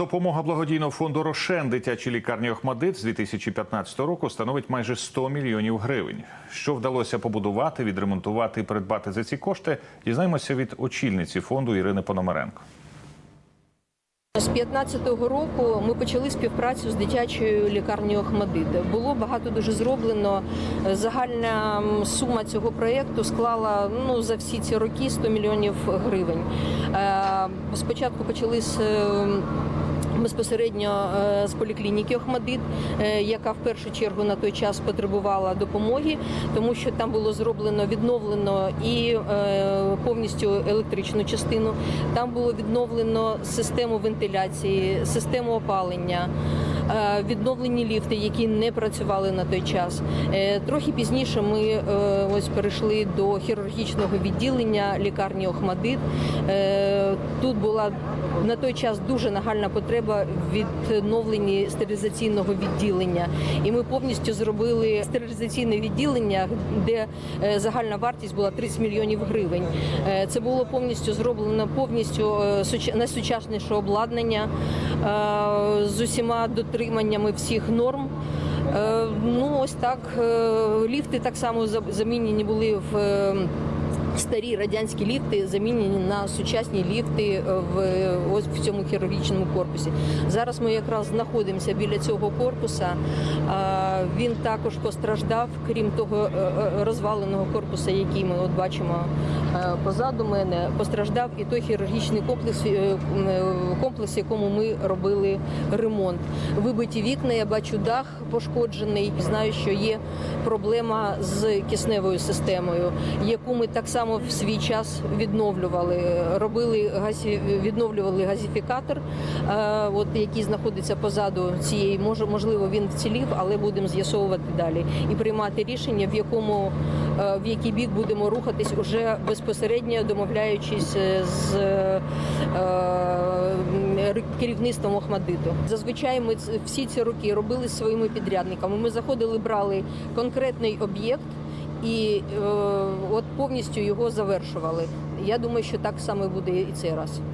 Допомога благодійного фонду Рошен дитячій лікарні Охмадит з 2015 року становить майже 100 мільйонів гривень. Що вдалося побудувати, відремонтувати і придбати за ці кошти, дізнаємося від очільниці фонду Ірини Пономаренко. З 15-го року ми почали співпрацю з дитячою лікарнею Охмадит. Було багато дуже зроблено. Загальна сума цього проєкту склала ну за всі ці роки 100 мільйонів гривень. Е, Спочатку почали з. Безпосередньо е, з поліклініки Охмадит, е, яка в першу чергу на той час потребувала допомоги, тому що там було зроблено відновлено і е, повністю електричну частину. Там було відновлено систему вентиляції, систему опалення. Е, Відновлені ліфти, які не працювали на той час. Е, Трохи пізніше ми е, ось перейшли до хірургічного відділення лікарні Охмадит. Тут була на той час дуже нагальна потреба відновленні стерилізаційного відділення. І ми повністю зробили стерилізаційне відділення, де загальна вартість була 30 мільйонів гривень. Це було повністю зроблено повністю суч- найсучасніше обладнання з усіма дотриманнями всіх норм. Е, Ну ось так е, ліфти так само замінені були в. Е, Старі радянські ліфти замінені на сучасні ліфти в ось в цьому хірургічному корпусі. Зараз ми якраз знаходимося біля цього корпуса. Він також постраждав, крім того е, е, розваленого корпуса, який ми от бачимо е, позаду мене. Постраждав і той хірургічний комплекс, е, е, комплекс, якому ми робили ремонт. Вибиті вікна, я бачу дах пошкоджений. Знаю, що є проблема з кисневою системою, яку ми так само в свій час відновлювали. Робили газі, відновлювали газифікатор, е, от який знаходиться позаду цієї. Може, можливо, він вцілів, але будемо з'ясовувати далі і приймати рішення, в якому е, в який бік будемо рухатись уже безпосередньо домовляючись е, з керівництвом Охмадиту. Зазвичай ми всі ці роки робили своїми підрядниками. Ми заходили, брали конкретний об'єкт. І от повністю його завершували. Я думаю, що так само буде і цей раз.